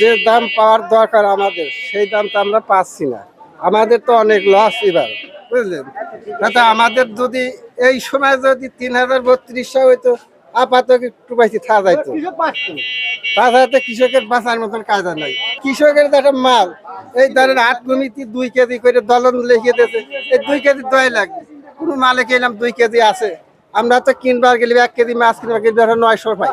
যে দাম পাওয়ার দরকার আমাদের, সেই দাম তো আমরা পাচ্ছি না। আমাদের তো অনেক লস এবার, বুঝলেন? তাতে আমাদের যদি এই সময় যদি তিন হাজার বত্রিশশো হইতো, আপাতত একটু বেশি থাকা যাইতো। তাছাড়া কৃষকের বাঁচার মতন কাজ নাই। কৃষকের তো একটা মাল, এই ধরেন আট কমিটি দুই কেজি করে দলন লিখে দিয়েছে, এই দুই কেজি দয় লাগবে কোনো মালে কিনলাম দুই কেজি আছে, আমরা তো কিনবার গেলে এক কেজি মাছ কিনবার গেলে ধরেন নয়শো পাই,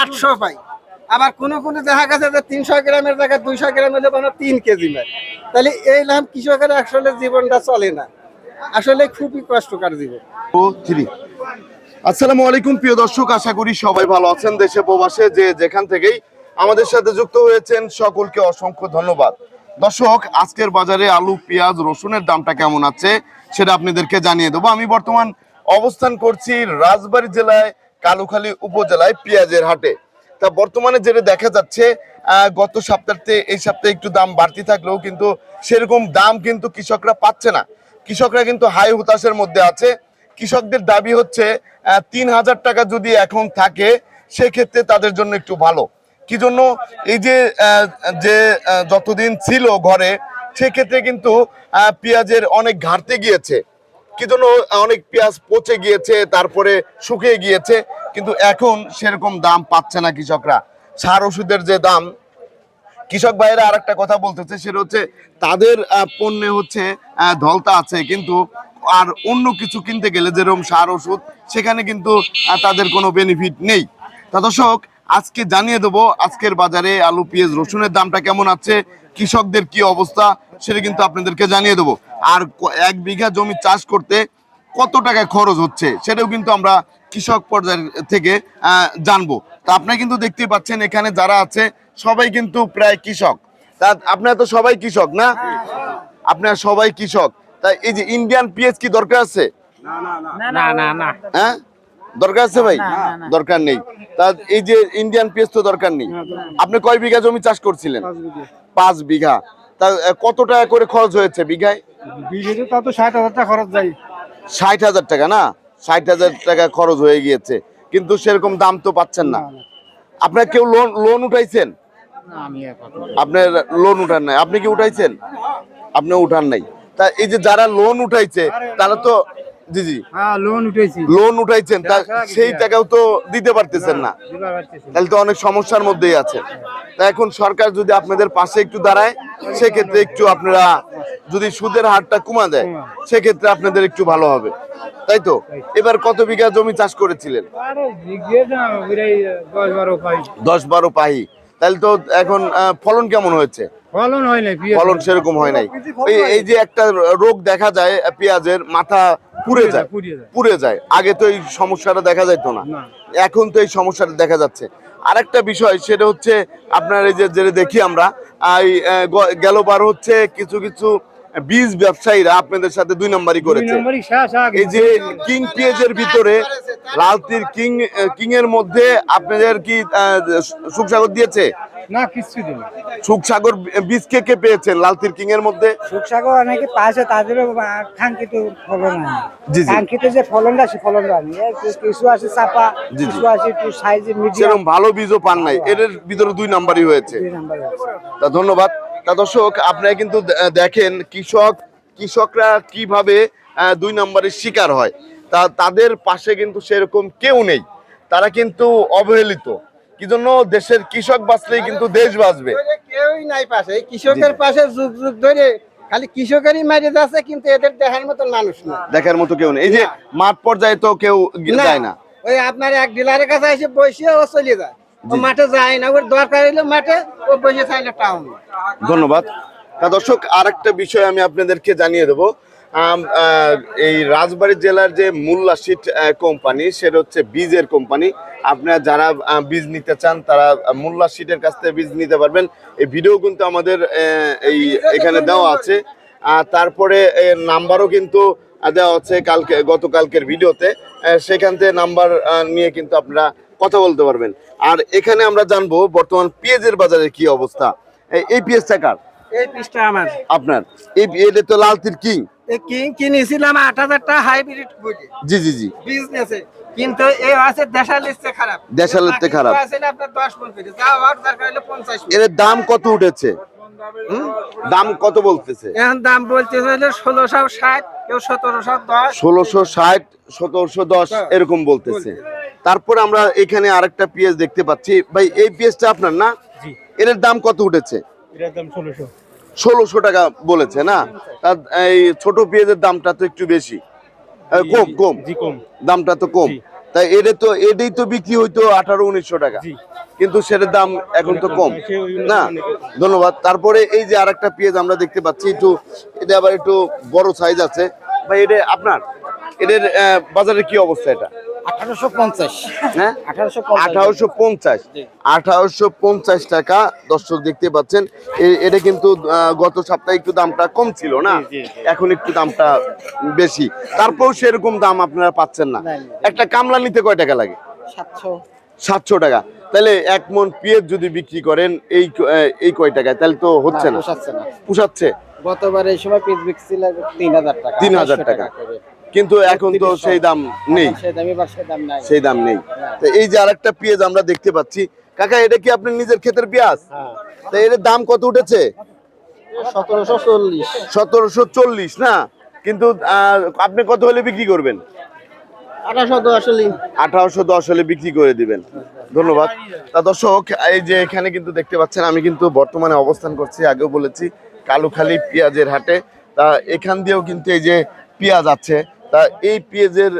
আটশো পাই। আবার কোনো কোনো দেখা গেছে যে তিনশো গ্রামের জায়গায় দুইশো গ্রাম হলে তিন কেজি নেয়। তাহলে এই নাম কৃষকের আসলে জীবনটা চলে না। আসলে খুবই কষ্টকর জীবন। থ্রি। আসসালামু আলাইকুম, প্রিয় দর্শক, আশা করি সবাই ভালো আছেন দেশে প্রবাসে, যে যেখান থেকেই আমাদের সাথে যুক্ত হয়েছেন, সকলকে অসংখ্য ধন্যবাদ। দর্শক, আজকের বাজারে আলু, পেঁয়াজ, রসুনের দামটা কেমন আছে সেটা আপনাদেরকে জানিয়ে দেবো। আমি বর্তমান অবস্থান করছি রাজবাড়ী জেলায়, কালুখালী উপজেলায়, পেঁয়াজের হাটে। তা বর্তমানে যেটা দেখা যাচ্ছে গত সপ্তাহে এই সপ্তাহে একটু দাম বাড়তি থাকলেও কিন্তু সেরকম দাম কিন্তু কৃষকরা পাচ্ছে না। কৃষকরা কিন্তু হাই হুতাশের মধ্যে আছে। কৃষকদের দাবি হচ্ছে তিন হাজার টাকা যদি এখন থাকে, সেক্ষেত্রে তাদের জন্য একটু ভালো। কি জন্য? এই যে যে যতদিন ছিল ঘরে, সেক্ষেত্রে কিন্তু পেঁয়াজের অনেক ঘাটতে গিয়েছে। কি জন্য অনেক পেঁয়াজ পচে গিয়েছে, তারপরে শুকিয়ে গিয়েছে? কিন্তু এখন সেরকম দাম পাচ্ছে না কৃষকরা। সার ওষুধের যে দাম, কৃষক ভাইয়েরা আর একটা কথা বলতেছে, সেটা হচ্ছে তাদের পণ্যে হচ্ছে ধলতা আছে, কিন্তু আর অন্য কিছু কিনতে গেলে যেরকম সার ওষুধ, সেখানে কিন্তু তাদের কোনো বেনিফিট নেই। তা দর্শক, আজকে জানিয়ে দেবো, আজকের বাজারে আলু, পেঁয়াজ, রসুনের দামটা কেমন আছে, কৃষকদের কি অবস্থা, সেটা কিন্তু আপনাদেরকে জানিয়ে দেবো। আর এক বিঘা জমি চাষ করতে কত টাকা খরচ হচ্ছে সেটাও কিন্তু আমরা কৃষক পর্যায় থেকে জানব। তা আপনারা কিন্তু দেখতে পাচ্ছেন এখানে যারা আছে সবাই কিন্তু প্রায় কৃষক। তা আপনারা তো সবাই কৃষক না? আপনারা সবাই কৃষক। তা এই যে ইন্ডিয়ান পিএস কি দরকার আছে? না না না। হ্যাঁ? দরকার আছে ভাই? দরকার নেই। তা এই যে ইন্ডিয়ান পেঁয়াজ তো দরকার নেই। আপনি কয় বিঘা জমি চাষ করছিলেন? পাঁচ বিঘা। তা কত টাকা করে খরচ হয়েছে বিঘায়? বিঘেতে তা তো ষাট হাজার টাকা খরচ যায়। ষাট হাজার টাকা না? ষাট হাজার টাকা খরচ হয়ে গিয়েছে। কিন্তু সেরকম দাম তো পাচ্ছেন না। আপনার কেউ লোন লোন উঠাইছেন? আপনার লোন উঠান নাই। আপনি কি উঠাইছেন? আপনি উঠান নাই। তা এই যে যারা লোন উঠাইছে তারা তো জি জি। হ্যাঁ লোন উঠেছি লোন উঠাইছেন সেই টাকাও তো দিতে পারতেছেন না। তাহলে তো অনেক সমস্যার মধ্যেই আছে। তা এখন সরকার যদি আপনাদের পাশে একটু দাঁড়ায় সেক্ষেত্রে একটু আপনারা যদি সুদের হারটা কমা দেয় সেক্ষেত্রে আপনাদের একটু ভালো হবে। তাই তো? এবার কত বিঘা জমি চাষ করেছিলেন? দশ বারো পাহি তাহলে তো এখন ফলন কেমন হয়েছে? ফলন হয় সেরকম হয় নাই। এই যে একটা রোগ দেখা যায় পেঁয়াজের মাথা পুড়ে যায় পুড়ে যায়। আগে তো এই সমস্যাটা দেখা যাইত না। এখন তো এই সমস্যাটা দেখা যাচ্ছে। আরেকটা বিষয় সেটা হচ্ছে আপনার এই যে দেখি আমরা গেলবার হচ্ছে কিছু কিছু বীজ ব্যবসায়ীরা আপনাদের সাথে দুই নম্বরই করেছে। এই যে কিং পেঁয়াজের ভিতরে লালতির কিং কিং এর মধ্যে আপনাদের কি সুখসাগর দিয়েছে? না কিচ্ছু দিন সুখসাগর বীজ কে কে পেয়েছেন লালতির কিং এর মধ্যে? সুখসাগর অনেকে পাশে তাদেরও আহ, কাঙ্ক্ষিত ফলন জি, জি। কাঙ্ক্ষিত যে ফলনটা সে ফলনটা নেই কিছু- কিছু আছে চাপা। কিছু আছে একটু সাইজে মিডিয়াম। ভালো বীজও পান নাই। এর ভিতরে দুই নাম্বারই হয়েছে। দুই নাম্বার তা ধন্যবাদ। তা দর্শক আপনারা কিন্তু দেখেন কৃষক কৃষকরা কীভাবে দুই নম্বরের শিকার হয়। তা তাদের পাশে কিন্তু সেরকম কেউ নেই। তারা কিন্তু অবহেলিত। কি জন্য দেশের কৃষক বাঁচলেই কিন্তু দেশ বাঁচবে। কেউই নাই পাশে। কৃষকের পাশে যুগ যুগ ধরে খালি কৃষকেরই মারি যাচ্ছে কিন্তু এদের দেখার মতন মানুষ না দেখার মতো কেউ নেই। এই যে মাঠ পর্যায়ে তো কেউ যায় না। ওই আপনার এক ডিলারের কাছে এসে বসে ও চলে যায়। মাঠে যায় না ওর দরকার হইল মাঠে ও বসে চাইলে টাউন ধন্যবাদ। তা দর্শক আর একটা বিষয় আমি আপনাদেরকে জানিয়ে দেবো। এই রাজবাড়ী জেলার যে মুল্লা সিট কোম্পানি সেটা হচ্ছে বীজের কোম্পানি। আপনারা যারা বীজ নিতে চান তারা মুল্লা সিটের কাছ থেকে বীজ নিতে পারবেন। এই ভিডিও কিন্তু আমাদের এই এখানে দেওয়া আছে। তারপরে নাম্বারও কিন্তু দেওয়া আছে কালকে গতকালকের ভিডিওতে। সেখান থেকে নাম্বার নিয়ে কিন্তু আপনারা কথা বলতে পারবেন। আর এখানে আমরা জানব বর্তমান পেঁয়াজের বাজারে কি অবস্থা। এই- পেঁয়াজটা কার? এই পিসটা আমার। আপনার। এই এটা তো লালতির কিং। এই কিং কিনেছিলাম আট হাজার টাকা হাইব্রিড জি জি জি। বিজনেসে কিন্তু এই আছে দেশালের চেয়ে খারাপ। দেশালের চেয়ে খারাপ। আছে না আপনার দশ মন করে। যা হওয়ার দরকার হলে পঞ্চাশ মণ। এর দাম কত উঠেছে? দাম কত বলতেছে? এখন দাম বলতে হলে ষোলোশো ষাট কেউ সতেরোশো দশ। ষোলোশো ষাট সতেরোশো দশ এরকম বলতেছে। তারপর আমরা এখানে আরেকটা পিএস দেখতে পাচ্ছি। ভাই এই পিএসটা আপনার না? এর দাম কত উঠেছে? ষোলোশো। টাকা বলেছে না? এই ছোট পেঁয়াজের দামটা তো একটু বেশি। কম কম। দামটা তো কম। তাই এটা তো এটাই তো বিক্রি হইতো আঠারো উনিশশো টাকা। কিন্তু সেটার দাম এখন তো কম না? ধন্যবাদ। তারপরে এই যে আরেকটা পেঁয়াজ আমরা দেখতে পাচ্ছি একটু এটা আবার একটু বড় সাইজ আছে। ভাই এটা আপনার? এদের বাজারের কি অবস্থা এটা? আঠারোশো পঞ্চাশ। হ্যাঁ? আঠারোশো পঞ্চাশ। আঠারোশো পঞ্চাশ। টাকা দর্শক দেখতে পাচ্ছেন। এটা কিন্তু গত সপ্তাহে একটু দামটা কম ছিল না? এখন একটু দামটা বেশি। তারপরেও সেরকম দাম আপনারা পাচ্ছেন না। একটা কামলা নিতে কয় টাকা লাগে? সাতশো। সাতশো টাকা। তাহলে এক মন পেঁয়াজ যদি বিক্রি করেন এই এই কয় টাকায়? তাহলে তো হচ্ছে না পোষাচ্ছে না। পুষাচ্ছে? গতবার এই সময় পিস বিক্রি তিন হাজার টাকা তিন হাজার টাকা কিন্তু এখন তো সেই দাম নেই। সেই দাম নেই। তো এই যে আরেকটা পেঁয়াজ আমরা দেখতে পাচ্ছি। কাকা এটা কি আপনার নিজের ক্ষেতের পেঁয়াজ? হ্যাঁ। তো এর দাম কত উঠেছে? সতেরোশো চল্লিশ। না? কিন্তু আপনি কত হলে বিক্রি করবেন? আঠারোশো দশ আঠারোশো দশ হলে বিক্রি করে দিবেন। ধন্যবাদ। তা দর্শক এই যে এখানে কিন্তু দেখতে পাচ্ছেন আমি কিন্তু বর্তমানে অবস্থান করছি আগেও বলেছি কালুখালী পেঁয়াজের হাটে। তা এখান দিয়েও কিন্তু এই যে পেঁয়াজ আছে। তা এই পেঁয়াজের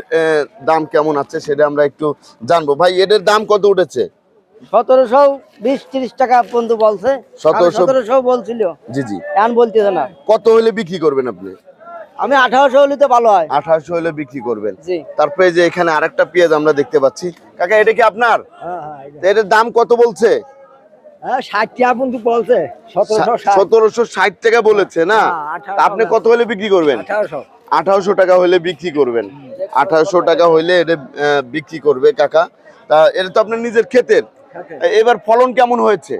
দাম কেমন আছে সেটা আমরা একটু জানব। ভাই এটার দাম কত উঠেছে? সতেরোশো বিশ ত্রিশ টাকা পর্যন্ত বলছে। সতেরোশো বলছিল। জি জি। এখন বলতেছে না। কত হলে বিক্রি করবেন আপনি? আমি আঠারোশো হলে তো ভালো হয়। আঠারোশো হলে বিক্রি করবেন। তারপরে যে এখানে আরেকটা পেঁয়াজ আমরা দেখতে পাচ্ছি। কাকা এটা কি আপনার? হ্যাঁ হ্যাঁ এটার দাম কত বলছে? হ্যাঁ সতেরোশো ষাট। টাকা বলেছে না? 1800 তা আপনি কত হলে বিক্রি করবেন? আঠারোশো। আঠারোশো টাকা হলে বিক্রি করবেন। আঠারোশো টাকা হলে এটা বিক্রি করবে কাকা। তা এটা তো আপনার নিজের ক্ষেতের। এবার ফলন কেমন হয়েছে?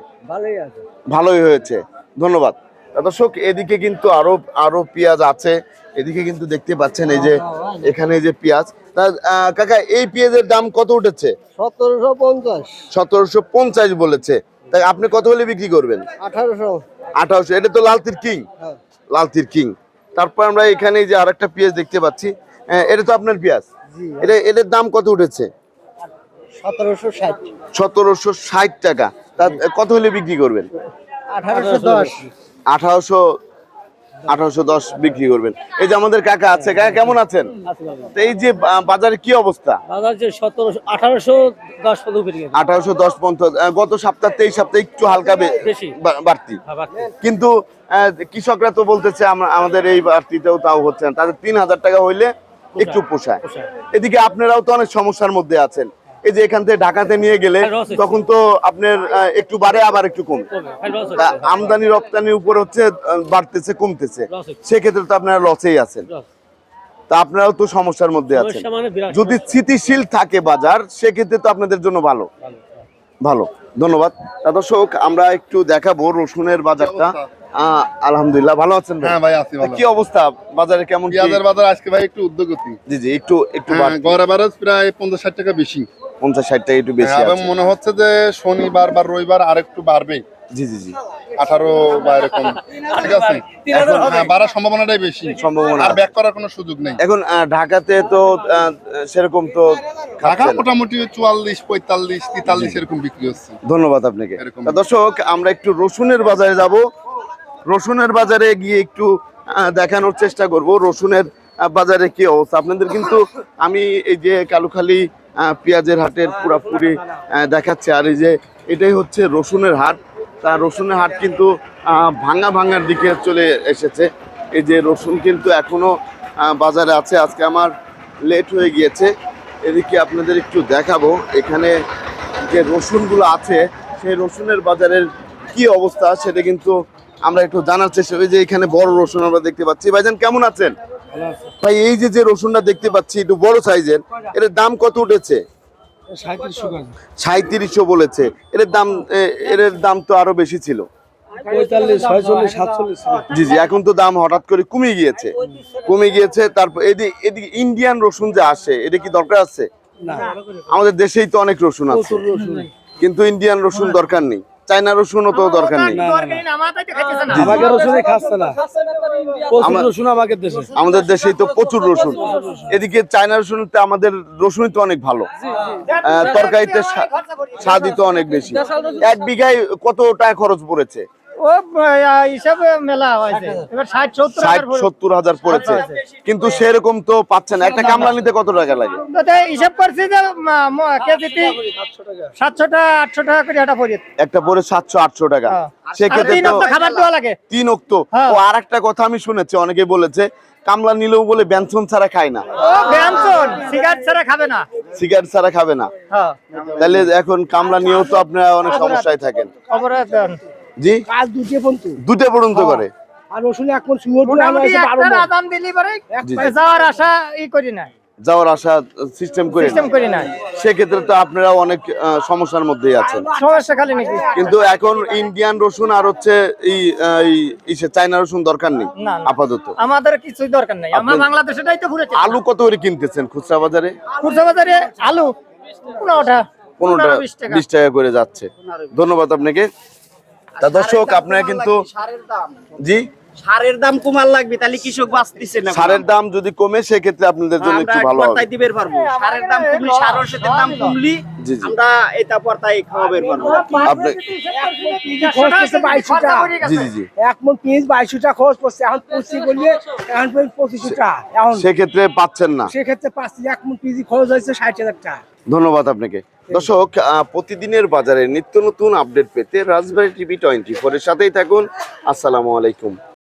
ভালোই হয়েছে। ধন্যবাদ। দর্শক এদিকে কিন্তু আরও আরও পেঁয়াজ আছে। এদিকে কিন্তু দেখতে পাচ্ছেন এই যে এখানে যে পেঁয়াজ। তা কাকা এই পেঁয়াজের দাম কত উঠেছে? সতেরোশো পঞ্চাশ। সতেরোশো পঞ্চাশ বলেছে। তাই আপনি কত হলে বিক্রি করবেন? আঠারোশো। আঠারোশো। এটা তো লালতির কিং। হ্যাঁ। লালতির কিং। তারপর আমরা এখানে যে আরেকটা পেঁয়াজ দেখতে পাচ্ছি আহ, এটা তো আপনার পেঁয়াজ? এটা এটার দাম কত উঠেছে? সতেরোশো ষাট। সতেরোশো ষাট টাকা। তা কত হলে বিক্রি করবেন? আঠারোশো দশ। আঠারোশো আঠারোশো দশ বিক্রি করবেন। এই যে আমাদের কাকা আছে কাকা কেমন আছেন? এই যে বাজারে কি অবস্থা? আঠারোশো দশ পঞ্চাশ গত সপ্তাহ তেইশ সপ্তাহে একটু হালকা বেশি। বা- বাড়তি। কিন্তু কৃষকরা তো বলতেছে আমাদের এই বাড়তিতেও তাও হচ্ছে না। তাদের তিন হাজার টাকা হইলে একটু পোষায়। এদিকে আপনারাও তো অনেক সমস্যার মধ্যে আছেন। এই যে এখান থেকে ঢাকাতে নিয়ে গেলে হ্যাঁ, তখন তো আপনার একটু বাড়ে আবার একটু কমে। আমদানি রপ্তানির উপর হচ্ছে বাড়তেছে কমতেছে। সেক্ষেত্রে তো আপনারা লসেই আছেন। তা আপনারাও তো সমস্যার মধ্যে আছেন। মানে যদি স্থিতিশীল থাকে বাজার সেক্ষেত্রে তো আপনাদের জন্য ভালো। ভালো। ধন্যবাদ। দর্শক আমরা একটু দেখাবো রসুনের বাজারটা। আহ, আলহামদুলিল্লাহ ভালো আছেন ভাই? হ্যাঁ ভাই আছি ভালো। কি অবস্থা? বাজারে কেমন পেঁয়াজের বাজার আজকে ভাই একটু উদ্যোগতি জি জি একটু একটু হ্যাঁ। গড় প্রায় পঞ্চাশ ষাট টাকা বেশি। পঞ্চাশ ষাট টাকা একটু বেশি এবং মনে হচ্ছে যে শনিবার বা রবিবার আর একটু বাড়বে। জি জি জি। আঠারো বা এরকম। ঠিক আছে? হ্যাঁ, বাড়ার সম্ভাবনাটাই বেশি। সম্ভাবনা। আর ব্যাক করার কোনো সুযোগ নেই। এখন ঢাকাতে তো আহ, সেরকম তো ঢাকা মোটামুটি চুয়াল্লিশ পঁয়তাল্লিশ তেতাল্লিশ এরকম বিক্রি হচ্ছে। ধন্যবাদ আপনাকে। দর্শক আমরা একটু রসুনের বাজারে যাব। রসুনের বাজারে গিয়ে একটু আহ, দেখানোর চেষ্টা করব। রসুনের বাজারে কি অবস্থা? আপনাদের কিন্তু আমি এই যে কালুখালী পেঁয়াজের হাটের পুরাপুরি দেখাচ্ছে। আর এই যে এটাই হচ্ছে রসুনের হাট। তা রসুনের হাট কিন্তু ভাঙা ভাঙার দিকে চলে এসেছে। এই যে রসুন কিন্তু এখনও বাজারে আছে। আজকে আমার লেট হয়ে গিয়েছে। এদিকে আপনাদের একটু দেখাবো এখানে যে রসুনগুলো আছে, সেই রসুনের বাজারের কি অবস্থা সেটা কিন্তু আমরা একটু জানার চেষ্টা করি। যে এখানে বড় রসুন আমরা দেখতে পাচ্ছি। ভাইজান, কেমন আছেন? ভাই এই যে যে রসুনটা দেখতে পাচ্ছি একটু বড় সাইজের এর দাম কত উঠেছে? সাঁত্রিশশো বলেছে। এর দাম এর দাম তো আরও বেশি ছিল। জি জি এখন তো দাম হঠাৎ করে কমে গিয়েছে। কমে গিয়েছে তারপর এদিকে এদিকে ইন্ডিয়ান রসুন যে আসে এটা কি দরকার আছে? আমাদের দেশেই তো অনেক রসুন আছে। কিন্তু ইন্ডিয়ান রসুন দরকার নেই। চাইনা রসুনও তো দরকার নেই আমাকে রসুনে খাচ্ছে না প্রচুর রসুন আমাদের দেশে আমাদের দেশেই তো প্রচুর রসুন এদিকে চায়না রসুনতে আমাদের রসুনই তো অনেক ভালো তরকারিতে স্বাদই তো অনেক বেশি এক বিঘায় কত টাকা খরচ পড়েছে ও হিসাবে মেলা হয়েছে। এবার ষাট সত্তর ষাট সত্তর হাজার পড়েছে। কিন্তু সেরকম তো পাচ্ছেন একটা কামলা নিতে কত টাকা লাগে? হিসাব করছি যে ম- ম- কেজিতে সাতশো টাকা আটশো টাকা করে এটা পড়ে। একটা পরে সাতশো আটশো টাকা। হ্যাঁ। সেক্ষেত্রে তিন তো খাবার দেওয়া লাগে। তিন অক্ত। হ্যাঁ। ও আর একটা কথা আমি শুনেছি অনেকে বলেছে কামলা নিলেও বলে ব্যঞ্জন ছাড়া খায় না। ব্যঞ্জন সিগারেট ছাড়া খাবে না। সিগারেট ছাড়া খাবে না। হ্যাঁ। তাহলে এখন কামলা নিয়েও তো আপনারা অনেক সমস্যায় থাকেন। অপরাধ। জি? কাজ পর্যন্ত। দুটো পর্যন্ত করে। আর রসুনে এখন আদান দিলি পরে যাওয়ার আশা ই করি না যাওয়ার আশা সিস্টেম করে সিস্টেম করি না সেক্ষেত্রে তো আপনারা অনেক সমস্যার মধ্যেই আছেন। সমস্যা খালি নাকি? কিন্তু এখন ইন্ডিয়ান রসুন আর হচ্ছে এই ইসে চাইনা রসুন দরকার নেই। আপাতত। আমাদের কিছুই দরকার নাই। আমরা বাংলাদেশেটাই তো ঘুরেছি। আলু কত করে কিনতেছেন খুচরা বাজারে? খুচরা বাজারে আলু পনেরোটা পনেরোটা পনেরো বিশ টাকা। বিশ টাকা করে যাচ্ছে। ধন্যবাদ আপনাকে। তা দর্শক আপনারা কিন্তু জি? সারের দাম কমার লাগবে তাহলে কৃষক বাঁচতেছে না সারের দাম যদি কমে সেক্ষেত্রে আপনাদের জন্য একটু ভালো হবে। পর্তায় দিবের পারব সারের দাম কমলি সার ওষুধের দাম কমলি। আমরা এটা পর্তায় খাওয়াবের পারব আপনি জি জি জি। এক মন পিস বাইশশো টাকা খরচ করছে এখন পঁচিশ বললে এখন পঁচিশশো টাকা এখন। সেক্ষেত্রে পাচ্ছেন না। সেক্ষেত্রে পাচ্ছি এক মন পিস খরচ হয়েছে ষাট হাজার টাকা। ধন্যবাদ আপনাকে। দর্শক প্রতিদিনের বাজারে নিত্য নতুন আপডেট পেতে রাজবাড়ি টিভি টোয়েন্টি ফোরের সাথেই থাকুন। আসসালামু আলাইকুম।